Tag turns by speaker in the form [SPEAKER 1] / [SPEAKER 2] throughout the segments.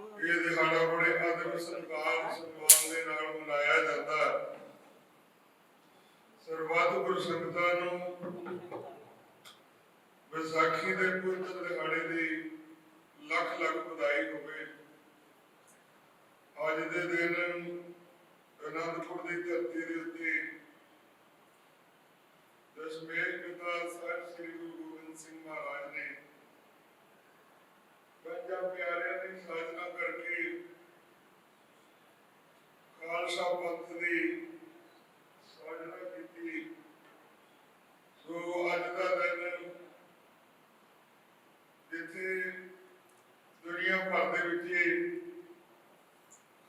[SPEAKER 1] ਇਹ ਦਿਹਾੜਾ ਬੜੇ ਆਦਰ ਸਤਿਕਾਰ, ਸਨਮਾਨ ਦੇ ਨਾਲ ਮਨਾਇਆ ਜਾਂਦਾ ਹੈ। ਸਰਬੱਤ ਗੁਰਸਿੱਖਤਾ ਨੂੰ ਵਿਸਾਖੀ ਦੇ ਪਵਿੱਤਰ ਦਿਹਾੜੇ ਦੀ ਲੱਖ ਲੱਖ ਵਧਾਈ ਹੋਵੇ। ਅੱਜ ਦੇ ਦਿਨ ਅਨੰਦਪੁਰ ਦੀ ਧਰਤੀ ਦੇ ਉੱਤੇ ਦਸ਼ਮੇਸ਼ ਪਿਤਾ ਸਾਹਿਬ ਸ੍ਰੀ ਗੁਰੂ ਗੋਬਿੰਦ ਸਿੰਘ ਮਹਾਰਾਜ ਨੇ ਪੰਜਾਂ ਪਿਆਰਿਆਂ ਦੀ ਸਾਜਨਾ ਕਰਕੇ ਖਾਲਸਾ ਪੰਥ ਦੀ ਸਾਜਨਾ ਕੀਤੀ। ਸੋ ਅੱਜ ਦਾ ਦਿਨ ਜਿੱਥੇ ਦੁਨੀਆ ਭਰ ਦੇ ਵਿੱਚ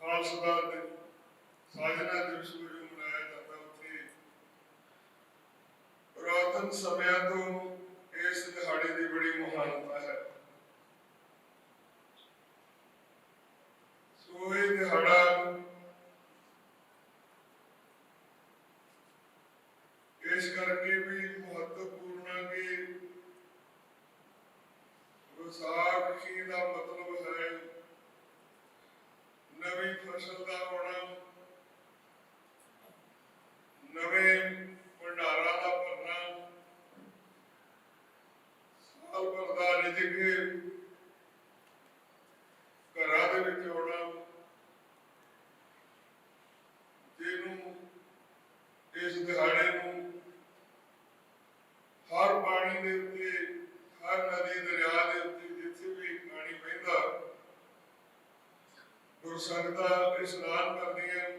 [SPEAKER 1] ਖਾਲਸਾ ਦਾ ਸਾਜਨਾ ਦਿਵਸ ਵਜੋਂ ਮਨਾਇਆ ਜਾਂਦਾ ਉੱਥੇ। ਪ੍ਰਾਤਨ ਸਮਿਆਂ ਤੋਂ ਪਾਣੀ ਦੇ ਉੱਤੇ ਹਰ ਨਦੀ ਦਰਿਆ ਦੇ ਉੱਤੇ ਜਿੱਥੇ ਵੀ ਪਾਣੀ ਵਹਿੰਦਾ, ਗੁਰਸੰਗਤਾਂ ਇਸ਼ਨਾਨ ਕਰਦੀਆਂ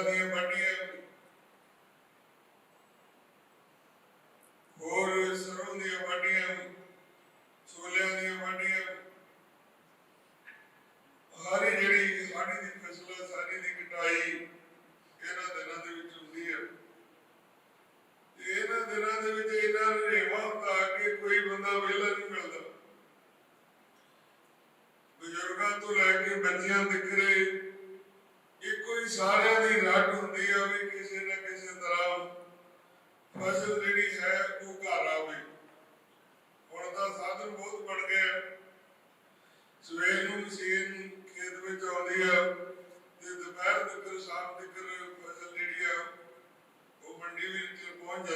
[SPEAKER 1] హృదయం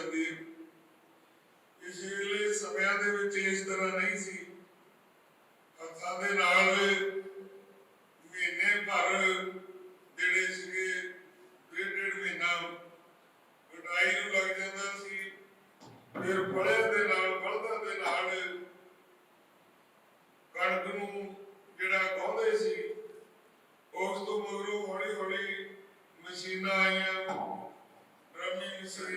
[SPEAKER 1] ਸਕਦੀ ਹੈ। ਇਸੇ ਸਮਿਆਂ ਦੇ ਵਿੱਚ ਇਸ ਤਰ੍ਹਾਂ ਨਹੀਂ ਸੀ। ਹੱਥਾਂ ਦੇ ਨਾਲ ਮਹੀਨੇ ਭਰ ਜਿਹੜੇ ਸੀਗੇ ਡੇਢ ਮਹੀਨਾ ਕਟਾਈ ਨੂੰ ਲੱਗ ਜਾਂਦਾ ਸੀ। ਫਿਰ ਬੜੇ ਦੇ ਨਾਲ ਬਲਦਾਂ ਦੇ ਨਾਲ ਕਣਕ ਨੂੰ ਜਿਹੜਾ ਗੋਦੇ ਸੀ, ਉਸ ਤੋਂ ਮਗਰੋਂ ਹੌਲੀ ਹੌਲੀ ਮਸ਼ੀਨਾਂ ਆਈਆਂ। ਰਮੀ ਮਿਸਰੀ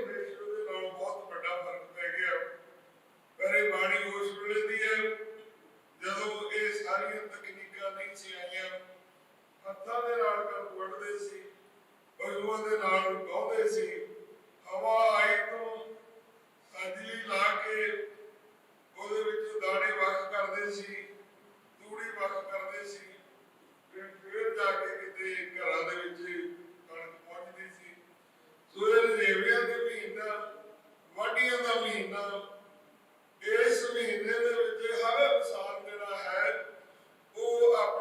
[SPEAKER 1] ਗੁਰੂਆਂ ਦੇ ਨਾਲ ਗਾਉਂਦੇ ਸੀ। ਹਵਾ ਆਈ ਤੋਂ ਅੰਜਲੀ ਲਾ ਕੇ ਉਹਦੇ ਵਿੱਚ ਦਾਣੇ ਵੱਖ ਕਰਦੇ ਸੀ, ਤੂੜੀ ਵੱਖ ਕਰਦੇ ਸੀ। ਫਿਰ ਫਿਰ ਜਾ ਕੇ ਕਿਤੇ ਘਰਾਂ ਦੇ ਵਿੱਚ ਪਹੁੰਚਦੀ ਸੀ। ਸੋਏ ਰੇਵਿਆਂ ਦੇ ਮਹੀਨਾ, ਵਾਢੀਆਂ ਦਾ ਮਹੀਨਾ, ਇਸ ਮਹੀਨੇ ਦੇ ਵਿੱਚ ਹਰ ਇਨਸਾਨ ਜਿਹੜਾ ਹੈ, ਉਹ ਆਪ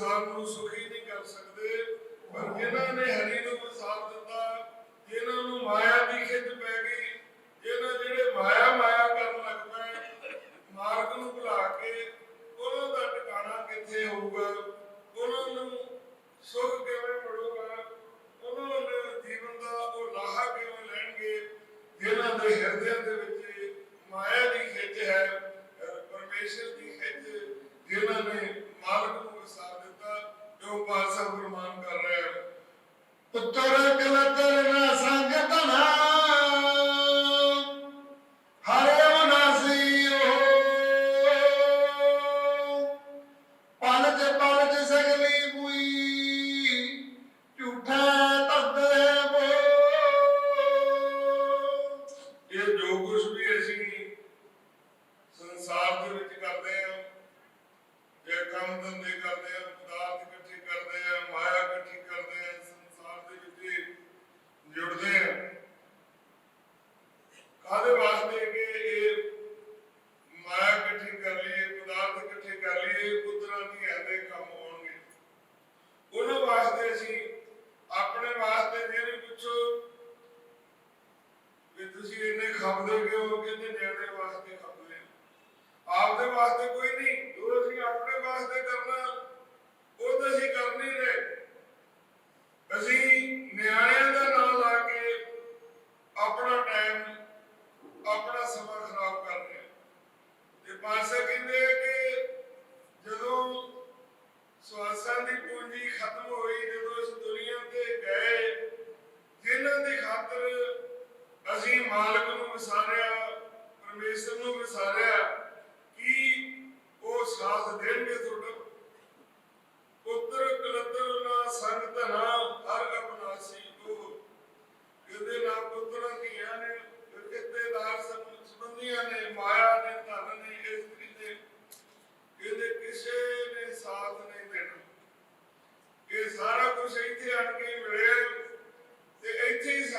[SPEAKER 1] ਸਾਹਿਬ ਨੂੰ ਸੁਖੀ ਨਹੀਂ ਕਰ ਸਕਦੇ ਪਰ ਇਹਨਾਂ ਨੇ ਹਰੀ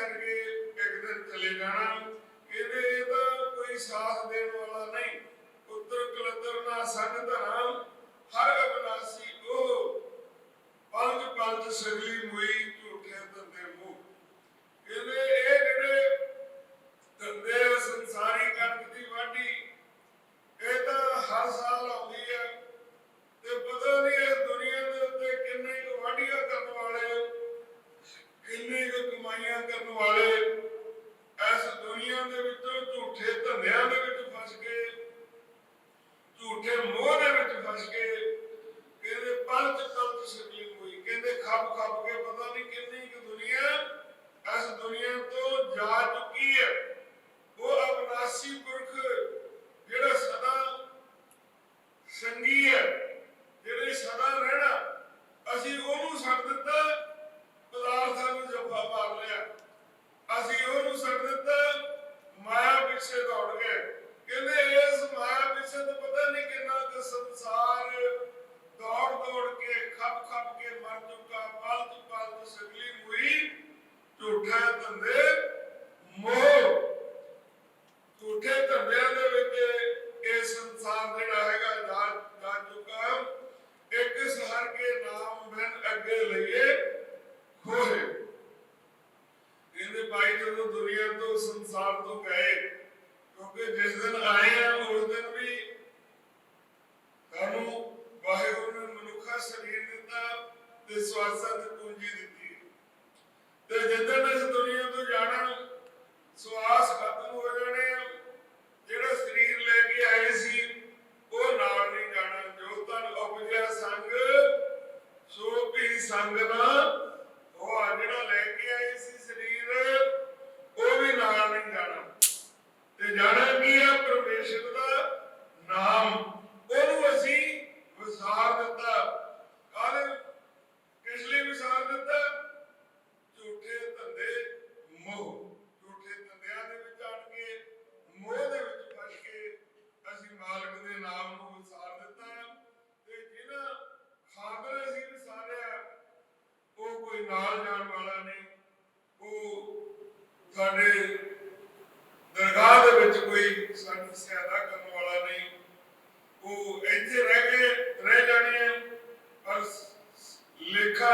[SPEAKER 1] ਛੱਡ ਕੇ ਇੱਕ ਦਿਨ ਚਲੇ ਜਾਣਾ। ਇਹਦੇ ਇਹਦਾ ਕੋਈ ਸਾਥ ਦੇਣ ਵਾਲਾ ਨਹੀਂ। ਉਤਰ ਕਲਦਰ ਨਾ ਸੰਗ ਧਰਮ ਹਰ ਅਬਨਾਸੀ ਉਹ। ਪੰਜ ਪੰਜ ਸਗਲੀ ਮੁਈ ਝੂਠੇ ਦੰਦੇ ਮੂੰਹ। ਇਹਦੇ ਵਾਲੇ, ਇਸ ਦੁਨੀਆ ਦੇ ਵਿੱਚ ਝੂਠੇ ਧੰਦਿਆਂ ਦੇ ਵਿੱਚ ਫਸ ਗਏ, ਝੂਠੇ ਮੋਹ ਦੇ ਵਿੱਚ ਫਸ ਗਏ। ਕਹਿੰਦੇ ਪਲਤ ਪਲਤ ਸਲੀਮ ਹੋਈ। ਕਹਿੰਦੇ ਖੱਬ ਖੱਬ ਕੇ ਪਤਾ ਨਹੀਂ ਕਿੰਨੀ ਕਿ ਦੁਨੀਆ ਇਸ ਦੁਨੀਆ ਤੋਂ ਜਾ ਚੁੱਕੀ ਹੈ। ਉਹ ਅਬਨਾਸੀ ਤੇ ਸਵਾਸਾਂ ਦੀ ਪੂੰਜੀ ਦਿੱਤੀ। ਤੇ ਜਿੱਦਣ ਇਸ ਦੁਨੀਆ ਤੋਂ ਜਾਣਾ ਸਵਾਸ ਖਤਮ ਹੋ ਨਾਲ ਜਾਣ ਵਾਲਾ ਨੇ ਉਹ ਸਾਡੇ ਦਰਗਾਹ ਦੇ ਵਿੱਚ ਕੋਈ ਸਾਡੀ ਸਹਾਇਤਾ ਕਰਨ ਵਾਲਾ ਨਹੀਂ। ਉਹ ਇੱਥੇ ਰਹਿ ਕੇ ਰਹਿ ਜਾਣੇ ਪਰ ਲੇਖਾ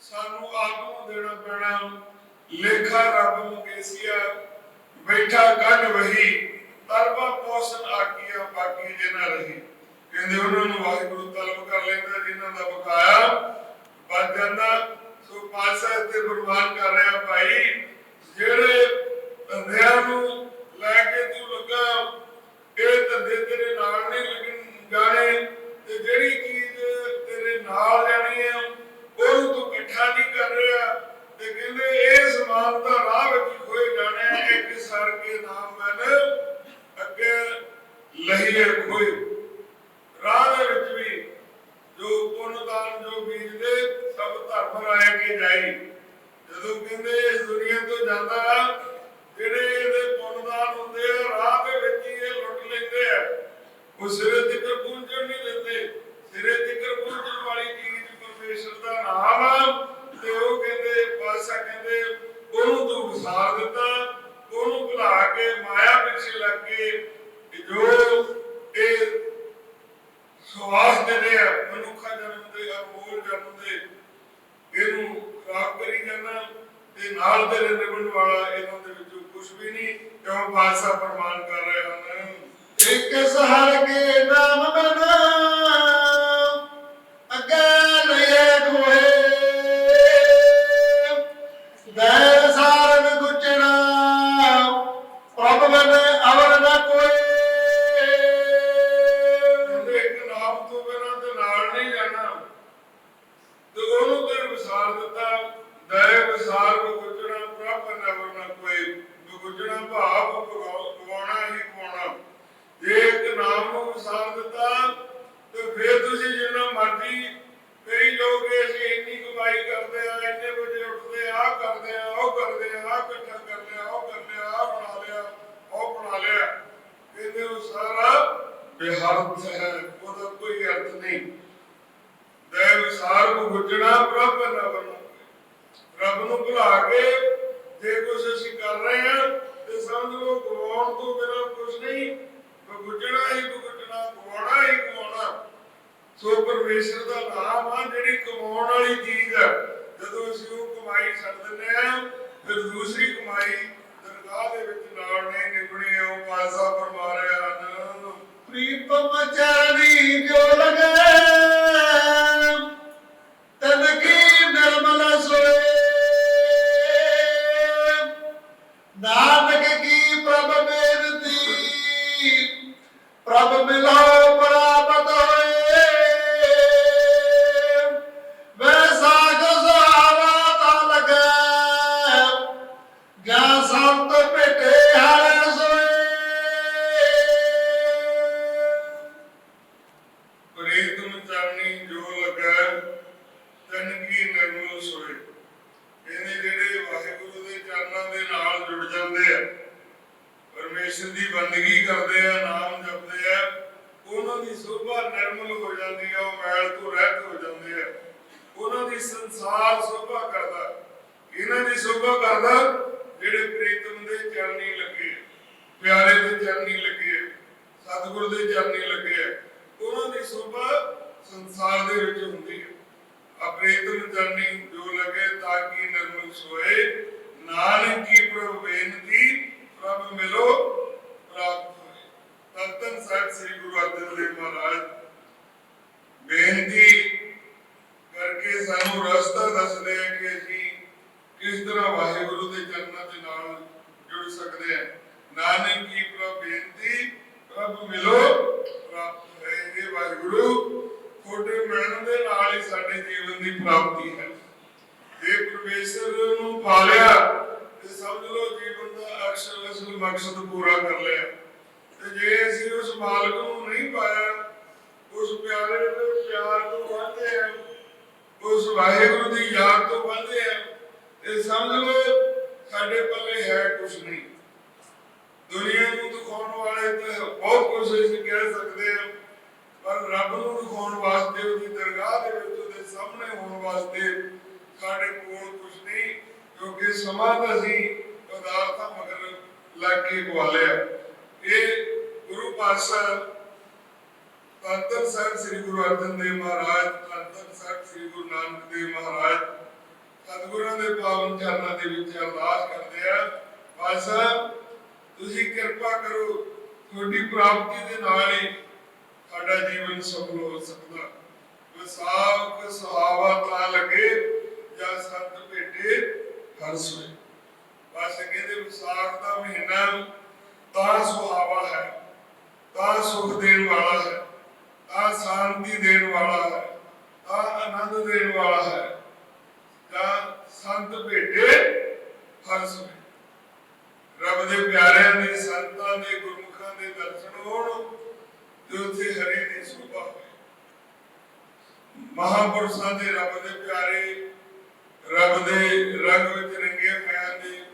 [SPEAKER 1] ਸਾਨੂੰ ਆਗੂ ਦੇਣਾ ਪੈਣਾ। ਲੇਖਾ ਰੱਬ ਮੁਕੇਸੀਆ ਬੈਠਾ ਕੰਨ ਵਹੀ ਤਰਵਾ ਪੋਸਨ ਆਕੀਆ ਬਾਕੀ ਜਿਨਾ ਰਹੀ। ਕਹਿੰਦੇ ਉਹਨਾਂ ਨੂੰ ਵਾਹਿਗੁਰੂ ਤਲਬ ਕਰ ਲੈਂਦਾ, ਜਿਨ੍ਹਾਂ ਦਾ ਬਕਾਇਆ ਵੱਧ ਜਾਂਦਾ। ਤੂੰ ਖਾਲਸਾ ਤੇ ਕੁਰਬਾਨ ਕਰ ਰਿਹਾ ਭਾਈ, ਜਿਹੜੇ ਬੰਦਿਆਂ ਨੂੰ ਲੈ ਕੇ ਤੂੰ ਲੱਗਾ, ਇਹ ਧੰਦੇ ਤੇਰੇ ਨਾਲ ਨਹੀਂ ਲੱਗਣ ਜਾਣੇ, ਤੇ ਜਿਹੜੀ ਚੀਜ਼ ਤੇਰੇ ਨਾਲ ਲੈਣੀ ਹੈ ਉਹਨੂੰ ਤੂੰ ਇਕੱਠਾ ਨਹੀਂ ਕਰ ਰਿਹਾ, ਤੇ ਕਹਿੰਦੇ ਇਹ ਸਮਾਨਤਾ ਅਰਮਾਨ ਕਰ ਰਹੇ ਹਨ।
[SPEAKER 2] ਇੱਕ ਸਹਰ ਕੇ
[SPEAKER 1] ਉਹਦਾ ਕੋਈ ਅਰਥ ਨਹੀਂ। ਦੇ ਵਿਸਾਰ ਨੂੰ ਗੁੱਜਣਾ ਪ੍ਰਭ ਨਾ ਬਣੋ ਰੱਬ ਨੂੰ ਭੁਲਾ ਕੇ ਜੇ ਕੁਝ ਅਸੀਂ ਕਰ ਰਹੇ ਹਾਂ, ਤੇ ਸਮਝ ਲਓ ਗਵਾਉਣ ਤੋਂ ਬਿਨਾ ਕੁਝ ਨਹੀਂ ਗੁੱਜਣਾ ਹੀ ਗੁੱਜਣਾ ਗਵਾਉਣਾ ਹੀ ਗਵਾਉਣਾ ਸੋ ਪਰਮੇਸ਼ਰ ਦਾ ਨਾਮ ਆ, ਜਿਹੜੀ ਕਮਾਉਣ ਵਾਲੀ ਚੀਜ਼ ਹੈ। ਜਦੋਂ ਅਸੀਂ ਉਹ ਕਮਾਈ ਛੱਡ ਦਿੰਦੇ ਆ ਫਿਰ ਦੂਸਰੀ ਕਮਾਈ ਦਰਗਾਹ ਦੇ ਵਿੱਚ ਨਾਲ ਨਹੀਂ ਨਿਭਣੀ, ਉਹ ਪਾਸਾ ਪਰਮਾਰਿਆ ਹਨ
[SPEAKER 2] ਪ੍ਰੀਤਮ ਚਰਨੀ ਜੋ ਲਗੇ? ਤਨ ਕੀ ਨਿਰਮਲ ਸੋਏ ਨਾਨਕ ਕੀ ਪ੍ਰਭ ਬੇਨਤੀ? ਪ੍ਰਭ
[SPEAKER 1] ਮਿਲਾਓ ਬਹੁਤ ਕੁਝ ਅਸੀਂ ਕਹਿ ਸਕਦੇ ਹਾਂ, ਪਰ ਰੱਬ ਨੂੰ ਦਿਖਾਉਣ ਵਾਸਤੇ, ਉਹਦੀ ਦਰਗਾਹ ਦੇ ਵਿੱਚ ਉਹਦੇ ਸਾਹਮਣੇ ਹੋਣ ਵਾਸਤੇ ਸਾਡੇ ਕੋਲ ਕੁਝ ਨਹੀਂ, ਕਿਉਂਕਿ ਸਮਾਂ ਤਾਂ ਸੀ ਪਦਾਰਥਾਂ ਮਗਰ ਲੱਗ ਕੇ ਗਵਾਲਿਆ। ਇਹ ਗੁਰੂ ਪਾਤਸ਼ਾਹ ਤੰਤਨ ਸਾਹਿਬ ਸ੍ਰੀ ਗੁਰੂ ਅਰਜਨ ਦੇਵ ਮਹਾਰਾਜ ਤੰਤਨ ਸਾਹਿਬ ਸ੍ਰੀ ਗੁਰੂ ਨਾਨਕ ਦੇਵ ਮਹਾਰਾਜ, ਸਤਿਗੁਰਾਂ ਦੇ ਪਾਵਨ ਚਰਨਾਂ ਦੇ ਵਿੱਚ ਅਰਦਾਸ ਕਰਦੇ ਆ। ਪਾਤਸ਼ਾਹ, ਤੁਸੀਂ ਕਿਰਪਾ ਕਰੋ ਤੁਹਾਡੀ ਪ੍ਰਾਪਤੀ ਦੇ ਨਾਲ ਹੀ ਸਾਡਾ ਜੀਵਨ ਸਫਲ ਹੋ ਸਕਦਾ। ਵਿਸਾਖ ਸੁਹਾਵਾ ਤਾਂ ਲੱਗੇ ਜਾਂ ਸੰਤ ਭੇਟੇ ਹਰਸ ਹੋਏ ਬਸ ਕਹਿੰਦੇ ਵਿਸਾਖ ਦਾ ਮਹੀਨਾ ਤਾਂ ਸੁਹਾਵਾ ਹੈ, ਤਾਂ ਸੁਖ ਦੇਣ ਵਾਲਾ ਹੈ, ਤਾਂ ਸ਼ਾਂਤੀ ਦੇਣ ਵਾਲਾ ਹੈ, ਤਾਂ ਆਨੰਦ ਦੇਣ ਵਾਲਾ ਹੈ ਤਾਂ ਸੰਤ ਭੇਟੇ ਹਰਸ ਹੋਏ ਰੱਬ ਦੇ ਪਿਆਰਿਆਂ ਦੇ ਸੰਤਾਂ ਦੇ ਗੁਰਮੁਖਾਂ ਦੇ ਦਰਸ਼ਨ ਹੋਣ ਤੇ ਉੱਥੇ ਹਰੀ ਦੀ ਸੋਭਾ ਹੋਵੇ ਮਹਾਪੁਰਸ਼ਾਂ ਦੇ ਰੱਬ ਦੇ ਪਿਆਰੇ, ਰੱਬ ਦੇ ਰੰਗ ਵਿੱਚ ਰੰਗੇ ਹੋਇਆਂ ਦੇ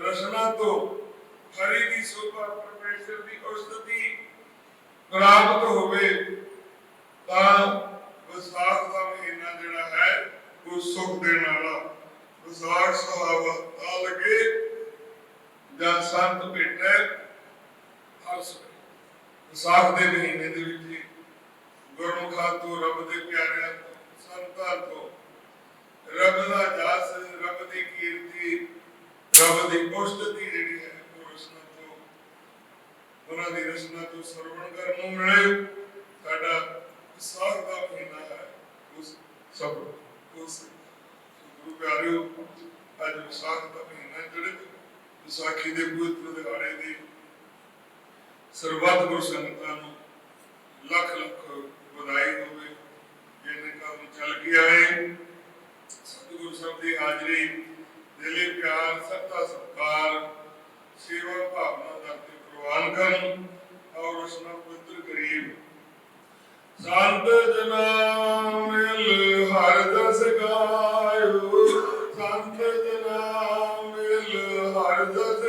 [SPEAKER 1] ਰਸਨਾ ਤੋਂ ਹਰੀ ਦੀ ਸੋਭਾ, ਪਰਮੇਸ਼ਰ ਦੀ ਉਸਤਤੀ ਪ੍ਰਾਪਤ ਹੋਵੇ, ਤਾਂ ਵਿਸਾਖ ਦਾ ਮਹੀਨਾ ਜਿਹੜਾ ਹੈ, ਉਹ ਸੁਖ ਦੇਣ ਵਾਲਾ ਵਿਸਾਖ ਸੁਹਾਵਾ ਤਾਂ ਲੱਗੇ, ਜਾਂ ਸੰਤ ਭੇਟੇ ਹਰਸ ਹੋਏ। ਵਿਸਾਖ ਦੇ ਮਹੀਨੇ ਦੇ ਵਿੱਚ ਹੀ ਗੁਰਮੁਖਾਂ ਤੋਂ ਰੱਬ ਦੇ ਪਿਆਰਿਆਂ ਤੋਂ ਸੰਤਾਂ ਤੋਂ ਰੱਬ ਦਾ ਜਸ ਰੱਬ ਦੀ ਕੀਰਤੀ ਰੱਬ ਦੀ ਉਸਤਤੀ ਜਿਹੜੀ ਹੈ ਉਹ ਰਸਨਾ ਤੋਂ ਉਹਨਾਂ ਦੀ ਰਸਨਾ ਤੋਂ ਸਰਵਣ ਕਰਨ ਨੂੰ ਮਿਲੇ। ਸਾਡਾ ਵਿਸਾਖ ਦਾ ਮਹੀਨਾ ਹੈ ਉਸ ਸਭ ਉਸ ਗੁਰੂ ਪਿਆਰਿਓ ਅੱਜ ਵਿਸਾਖ ਦਾ ਮਹੀਨਾ ਹੈ, ਜਿਹੜੇ ਵਿਸਾਖੀ ਦੇ ਪਵਿੱਤਰ ਦਿਹਾੜੇ ਦੀ ਸਰਬੱਤ ਗੁਰ ਸੰਗਤਾਂ ਨੂੰ ਲੱਖ ਲੱਖ ਵਧਾਈ ਹੋਵੇ। ਜਿਹਨੇ ਕੰਮ ਚੱਲ ਗਿਆ ਹੈ ਸਤਿਗੁਰ ਸਾਹਿਬ ਦੀ ਹਾਜ਼ਰੀ, ਦਿਲੇ ਪਿਆਰ ਸੱਤਾ ਸਤਕਾਰ, ਸੇਵਾ ਭਾਵਨਾ ਦਾ ਤੇ ਪ੍ਰਵਾਨ ਕਰਨ ਔਰ ਉਸ ਨੂੰ ਪਵਿੱਤਰ ਕਰੀਬ ਸੰਤ ਜਨਾ ਮਿਲ ਹਰ ਦਸ ਗਾਇਓ, ਸੰਤ ਜਨਾ ਮਿਲ ਹਰ ਦਸ